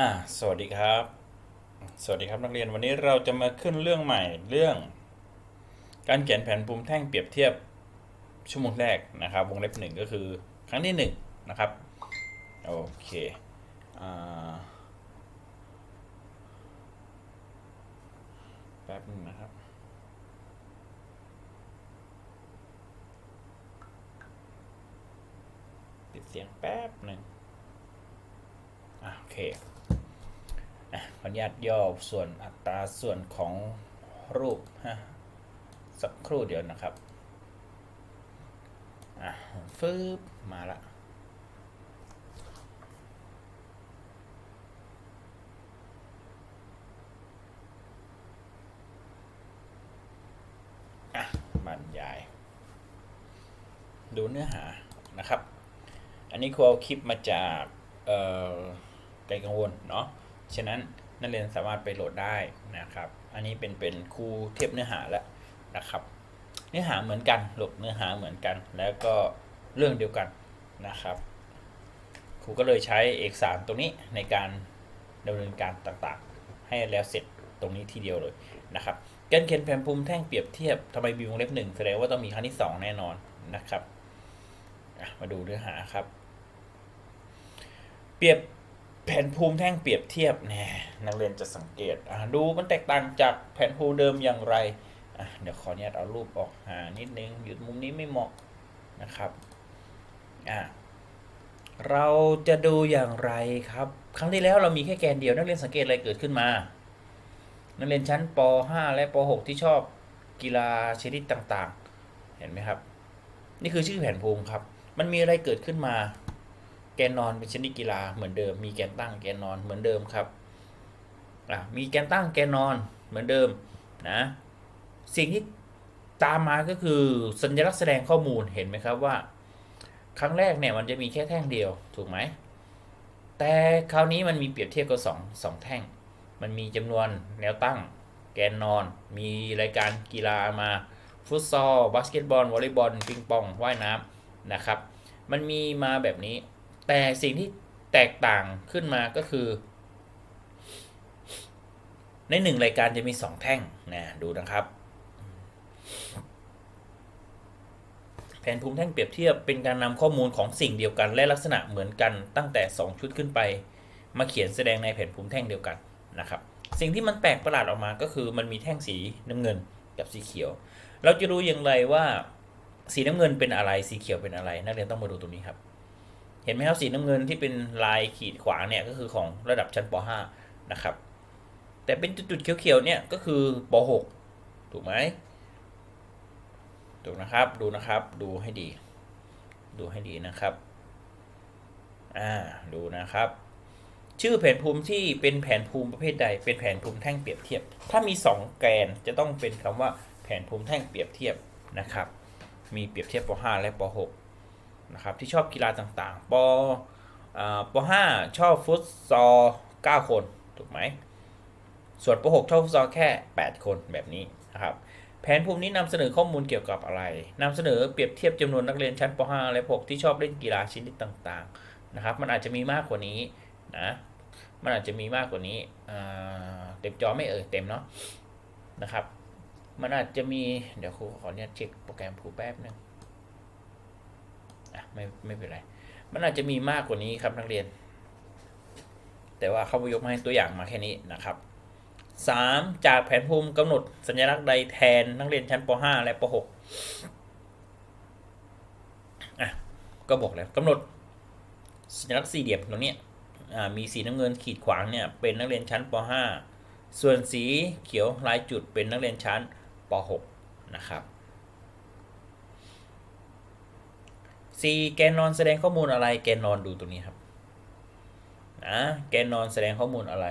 อ่าสวัสดีครับ สวัสดีครับนักเรียนวันนี้เราจะมาขึ้นเรื่องใหม่เรื่อง การเขียนแผนภูมิแท่งเปรียบเทียบชั่วโมงแรกนะครับ วงเล็บหนึ่งก็คือครั้งที่หนึ่งนะครับโอเคอ่าแป๊บนึงนะครับปิดเสียงแป๊บหนึ่งอะโอเค ขออนุญาตย่อส่วนอัตราส่วนของรูปฮะสักครู่เดียวนะครับอะฟืบมาละอะบรรยาย ดูเนื้อหานะครับ อันนี้ครูเอาคลิปมาจากไกลกังวลเนาะ ฉะนั้นนักเรียนสามารถไปโหลดได้นะครับ อันนี้เป็นเป็นครูเทียบเนื้อหาแล้วนะครับ เนื้อหาเหมือนกันหลบเนื้อหาเหมือนกัน แล้วก็เรื่องเดียวกันนะครับ ครูก็เลยใช้เอกสารตรงนี้ในการดำเนินการต่างๆ ให้แล้วเสร็จตรงนี้ทีเดียวเลยนะครับการเขียนแผนภูมิแท่งเปรียบเทียบทำไมมีวงเล็บหนึ่งแสดงว่าต้องมีครั้งที่สองแน่นอนนะครับมาดูเนื้อหาครับ เปรียบ แผนภูมิแท่งเปรียบเทียบแน่นักเรียนจะสังเกตดูมันแตกต่างจากแผนภูมิเดิมอย่างไร เดี๋ยวขออนุญาตเอารูปออกหานิดนึงอยู่มุมนี้ไม่เหมาะนะครับเราจะดูอย่างไรครับ ครั้งที่แล้วเรามีแค่แกนเดียวนักเรียนสังเกตอะไรเกิดขึ้นมา นักเรียนชั้นป .5 และป .6 ที่ชอบกีฬาชนิดต่างๆ เห็นไหมครับ นี่คือชื่อแผนภูมิครับ มันมีอะไรเกิดขึ้นมา แกนนอนเป็นชนิดกีฬาเหมือนเดิม มีแกนตั้งแกนนอนเหมือนเดิมครับอะมีแกนตั้งแกนนอนเหมือนเดิมนะสิ่งที่ตามมาก็คือสัญลักษณ์แสดงข้อมูลเห็นไหมครับว่า ครั้งแรกเนี่ยมันจะมีแค่แท่งเดียวถูกไหมแต่คราวนี้มันมีเปรียบเทียบกับสองสองแท่ง มันมีจำนวนแนวตั้ง แกนนอน มีรายการกีฬามาฟุตซอลบาสเกตบอลวอลเลย์บอลปิงปองว่ายน้ำนะครับ มันมีมาแบบนี้ แต่สิ่งที่แตกต่างขึ้นมาก็คือ ในหนึ่งรายการจะมีสองแท่งนะดูนะครับ แผนภูมิแท่งเปรียบเทียบเป็นการนำข้อมูลของสิ่งเดียวกัน และลักษณะเหมือนกันตั้งแต่ 2 ชุดขึ้นไป มาเขียนแสดงในแผนภูมิแท่งเดียวกันนะครับ สิ่งที่มันแปลกประหลาดออกมาก็คือมันมีแท่งสีน้ำเงินกับสีเขียว เราจะรู้อย่างไรว่าสีน้ำเงินเป็นอะไรสีเขียวเป็นอะไร นักเรียนต้องมาดูตรงนี้ครับ ห็นไหมครับสีน้ำเงินที่เป็นลายขีดขวางเนี่ยก็คือของระดับชั้นป .5 นะครับ แต่เป็นจุดๆเขียวๆเนี่ยก็คือป .6 ถูกไหมถูกนะครับดูนะครับดูให้ดี ดูให้ดีนะครับอ่าดูนะครับ ชื่อแผนภูมิที่เป็นแผนภูมิประเภทใด เป็นแผนภูมิแท่งเปรียบเทียบ ถ้ามี 2 แกนจะต้องเป็นคำว่าแผนภูมิแท่งเปรียบเทียบนะครับ มีเปรียบเทียบป .5 และป .6 นะครับที่ชอบกีฬาต่างๆปอ่าป .5 ชอบฟุตซอล9คนถูกไหมส่วนป .6 ชอบฟุตซอลแค่ 8 คนแบบนี้นะครับแผนภูมินี้นำเสนอข้อมูลเกี่ยวกับอะไรนำเสนอเปรียบเทียบจำนวนนักเรียนชั้นป .5 และป .6 ที่ชอบเล่นกีฬาชนิดต่างๆนะครับ มันอาจจะมีมากกว่านี้นะมันอาจจะมีมากกว่านี้เต็มจอไม่เอ่ยเต็มเนาะนะครับ มันอาจจะมีเดี๋ยวครูขอเนี่ยเช็คโปรแกรมครูแป๊บนึง ไม่ไม่เป็นไร มันอาจจะมีมากกว่านี้ครับนักเรียน แต่ว่าเขายกมาให้ตัวอย่างมาแค่นี้นะครับ 3. จากแผนภูมิกำหนดสัญลักษณ์ใดแทนนักเรียนชั้นป .5 และป .6 อะก็บอกแล้วกำหนดสัญลักษณ์สี่เหลี่ยมตรงนี้มีสีน้ำเงินขีดขวางเนี่ยเป็นนักเรียนชั้นป .5 ส่วนสีเขียวลายจุดเป็นนักเรียนชั้นป .6 นะครับ 4. แกนนอนแสดงข้อมูลอะไร แกนนอนดูตรงนี้ครับนะแกนนอนแสดงข้อมูลอะไร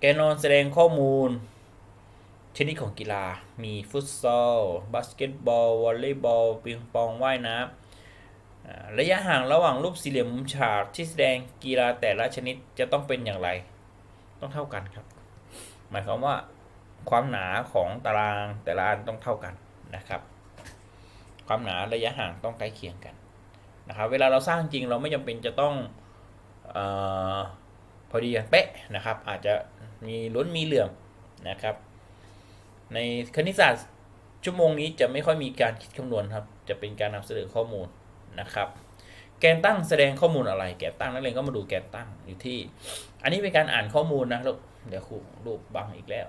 แกนนอนแสดงข้อมูล ชนิดของกีฬา มีฟุตซอล บาสเกตบอล วอลเลย์บอลปิงปอง ว่ายน้ำ ระยะห่างระหว่างรูปสี่เหลี่ยมมุมฉากที่แสดงกีฬาแต่ละชนิดจะต้องเป็นอย่างไร ต้องเท่ากันครับ หมายความว่าความหนาของตารางแต่ละอันต้องเท่ากันนะครับ ความหนาระยะห่างต้องใกล้เคียงกันนะครับเวลาเราสร้างจริงเราไม่จำเป็นจะต้องออพอดีกันเป๊ะนะครับ อาจจะมีล้นมีเหลื่อมนะครับ ในคณิตศาสตร์ชั่วโมงนี้จะไม่ค่อยมีการคิดคำนวณครับ จะเป็นการนำเสนอข้อมูลนะครับ แกนตั้งแสดงข้อมูลอะไร แกนตั้งนักเรียนก็มาดูแกนตั้งอยู่ที่ อันนี้เป็นการอ่านข้อมูลนะลูกเดี๋ยวครูรูปบังอีกแล้ว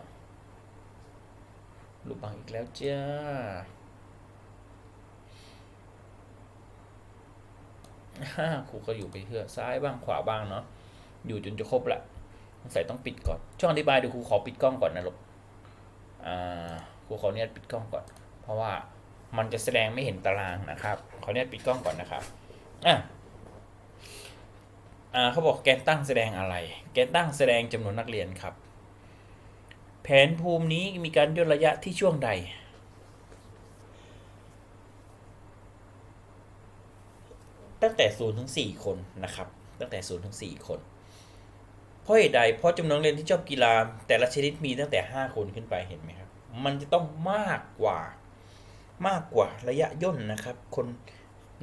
รูปบังอีกแล้วจ้า ครูก็อยู่ไปเพื่อซ้ายบ้างขวาบ้างเนาะอยู่จนจะครบละสงสัยต้องปิดก่อน ช่องอธิบายเดี๋ยวครูขอปิดกล้องก่อนนะลูกอ่าครูขอเนี่ยปิดกล้องก่อน เพราะว่ามันจะแสดงไม่เห็นตารางนะครับขอเนี่ยปิดกล้องก่อนนะครับอะอ่าเขาบอกแกนตั้งแสดงอะไร แกนตั้งแสดงจำนวนนักเรียนครับ แผนภูมินี้มีการย่นระยะที่ช่วงใด ตั้งแต่0ถึง4คนนะครับ ตั้งแต่0ถึง4คนเพราะเหตุใดเพราะจำนวนเรียนที่ชอบกีฬา แต่ละชนิดมีตั้งแต่5คนขึ้นไปเห็นไหมครับ มันจะต้องมากกว่ามากกว่าระยะย่นนะครับ คน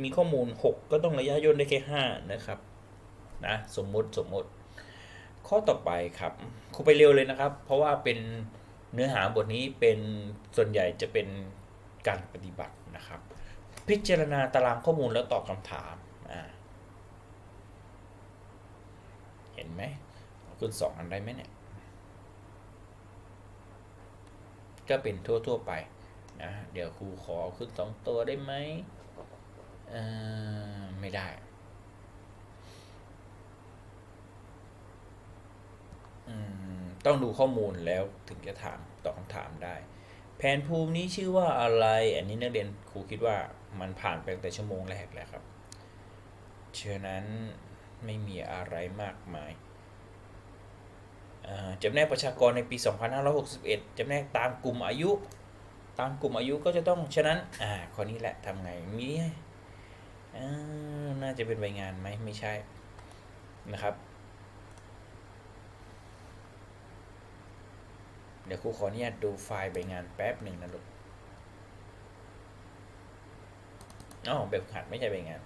มีข้อมูล 6 ก็ต้องระยะย่นได้แค่5นะครับนะสมมติสมมติ ข้อต่อไปครับครูไปเร็วเลยนะครับ เพราะว่าเป็นเนื้อหาบทนี้เป็นส่วนใหญ่จะเป็นการปฏิบัตินะครับ พิจารณาตารางข้อมูลแล้วตอบคำถามอ่า เห็นไหมคุณสองอันได้ไหมเนี่ย ก็เป็นทั่ว ๆ ไปนะ เดี๋ยวครูขอขึ้นสองตัวได้ไหมอ่อไม่ได้ต้องดูข้อมูลแล้วถึงจะถามตอบคำถามได้ แผนภูมินี้ชื่อว่าอะไร อันนี้นักเรียนครูคิดว่ามันผ่านไปแต่ชั่วโมงแรกแล้วครับฉะนั้น ไม่มีอะไรมากมายอ่าจำแนกประชากรในปี 2561จำแนกตามกลุ่มอายุ ตามกลุ่มอายุก็จะต้อง ฉะนั้น อ่าข้อนี้แหละทำไง มีน่าจะเป็นใบงานไหมไม่ใช่ นะครับ เดี๋ยวครูขออนุญาตดูไฟล์ใบงานแป๊บหนึ่งนะลูกอ๋อแบบขัดไม่ใช่ใบงาน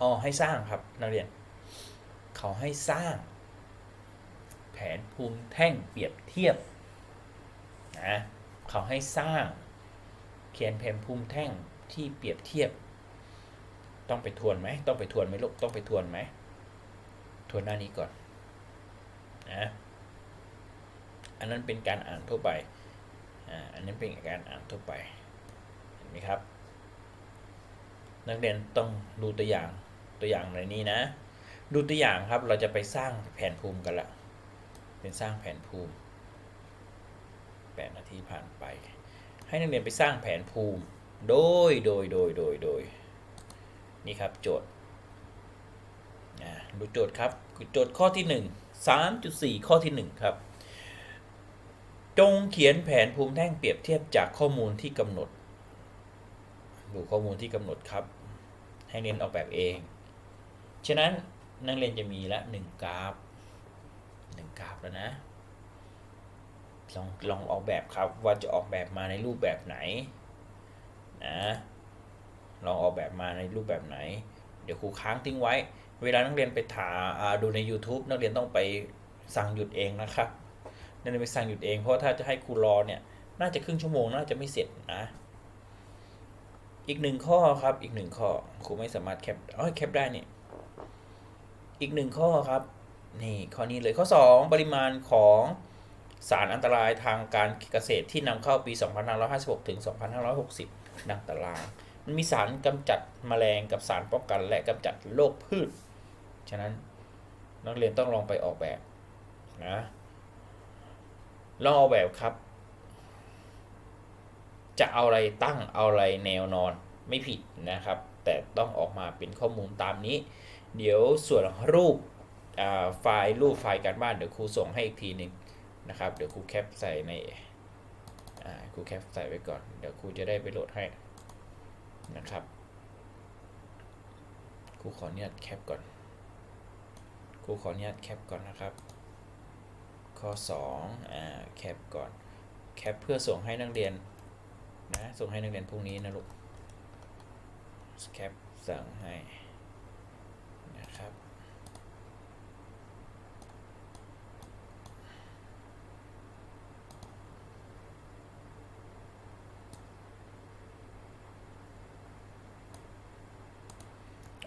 อ๋อให้สร้างครับนักเรียน เขาให้สร้าง แผนภูมิแท่งเปรียบเทียบนะเขาให้สร้าง เขียนแผนภูมิแท่งที่เปรียบเทียบ ต้องไปทวนไหมต้องไปทวนไหมลูกต้องไปทวนไหมทวนหน้านี้ก่อนนะอันนั้นเป็นการอ่านทั่วไปอ่าอันนั้นเป็นการอ่านทั่วไปเห็นไหมครับ นักเรียนต้องดูตัวอย่างตัวอย่างในนี้นะ ดูตัวอย่างครับเราจะไปสร้างแผนภูมิกันละเป็นสร้างแผนภูมิ8นาทีผ่านไป ให้นักเรียนไปสร้างแผนภูมิ โดยโดยโดยโดยโดยนี่ครับโจทย์อ่าดูโจทย์ครับโจทย์ข้อที่ 1 3.4 ข้อที่ 1 ครับ จงเขียนแผนภูมิแท่งเปรียบเทียบจากข้อมูลที่กำหนด ดูข้อมูลที่กำหนดครับ ให้เรียนออกแบบเอง ฉะนั้นนักเรียนจะมีละหนึ่งกราฟหนึ่งกราฟแล้วนะลองลองออกแบบครับว่าจะออกแบบมาในรูปแบบไหนนะลองออกแบบมาในรูปแบบไหน เดี๋ยวครูค้างทิ้งไว้ เวลานักเรียนไปถา่าดูใน YouTube นักเรียนต้องไปสั่งหยุดเองนะครับนักเรียนไปสั่งหยุดเองเพราะถ้าจะให้ครูรอเนี่ยน่าจะครึ่งชั่วโมงน่าจะไม่เสร็จนะ อีกหนึ่งข้อครับ อีกหนึ่งข้อครูไม่สามารถแคปอ๋อแคปได้นี่อีกหนึ่งข้อครับนี่ข้อนี้เลยข้อ 2 ปริมาณของสารอันตรายทางการเกษตรที่นำเข้าปี 2556 ถึง 2560 ดังตาราง มันมีสารกำจัดแมลงกับสารป้องกันและกำจัดโรคพืช ฉะนั้นนักเรียนต้องลองไปออกแบบนะลองออกแบบครับ จะเอาอะไรตั้งเอาอะไรแนวนอนไม่ผิดนะครับ แต่ต้องออกมาเป็นข้อมูลตามนี้ เดี๋ยวส่วนรูปไฟล์รูปไฟล์การบ้านเดี๋ยวครูส่งให้อีกทีหนึ่งนะครับเดี๋ยวครูแคปใส่ในครูแคปใส่ไว้ก่อนเดี๋ยวครูจะได้ไปโหลดให้นะครับครูขออนุญาตแคปก่อนครูขออนุญาตแคปก่อนนะครับ ข้อ2อ่าแคปก่อนแคปเพื่อส่งให้นักเรียน นะส่งให้นักเรียนพรุ่งนี้นะลูกแคปสั่งให้นะครับ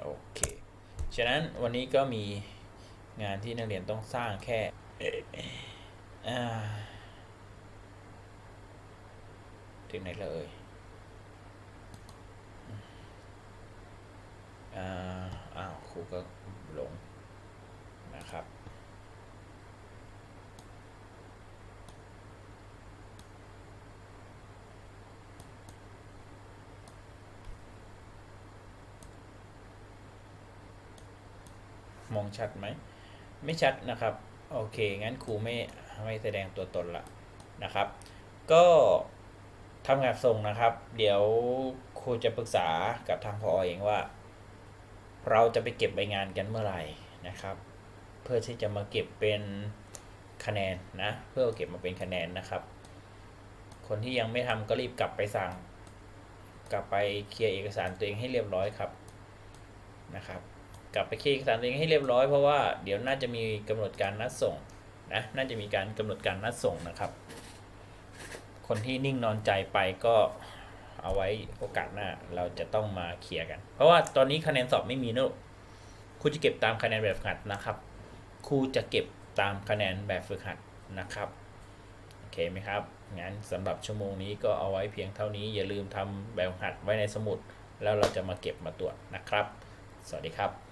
โอเค ฉะนั้นวันนี้ก็มีงานที่นักเรียนต้องสร้างแค่อ่า ถึงไหนแล้วเอ่ยอ้าวครูก็หลงนะครับ มองชัดไหม ไม่ชัดนะครับ โอเค งั้นครูไม่ไม่แสดงตัวตนละนะครับ ก็ ทำงานส่งนะครับ เดี๋ยวครูจะปรึกษากับทางพอเองว่า เราจะไปเก็บใบงานกันเมื่อไหร่นะครับ เพื่อที่จะมาเก็บเป็นคะแนนนะ เพื่อเอาเก็บมาเป็นคะแนนนะครับ คนที่ยังไม่ทำก็รีบกลับไปสั่ง กลับไปเคลียร์เอกสารตัวเองให้เรียบร้อยครับนะครับ กลับไปเคลียร์เอกสารตัวเองให้เรียบร้อยเพราะว่าเดี๋ยวน่าจะมีกำหนดการนัดส่งนะน่าจะมีการกำหนดการนัดส่งนะครับ คนที่นิ่งนอนใจไปก็เอาไว้โอกาสหน้าเราจะต้องมาเคลียร์กัน เพราะว่าตอนนี้คะแนนสอบไม่มีนะครูจะเก็บตามคะแนนแบบฝึกหัดนะครับครูจะเก็บตามคะแนนแบบฝึกหัดนะครับโอเคไหมครับงั้นสำหรับชั่วโมงนี้ก็เอาไว้เพียงเท่านี้อย่าลืมทำแบบฝึกหัดไว้ในสมุด แล้วเราจะมาเก็บมาตรวจนะครับ สวัสดีครับ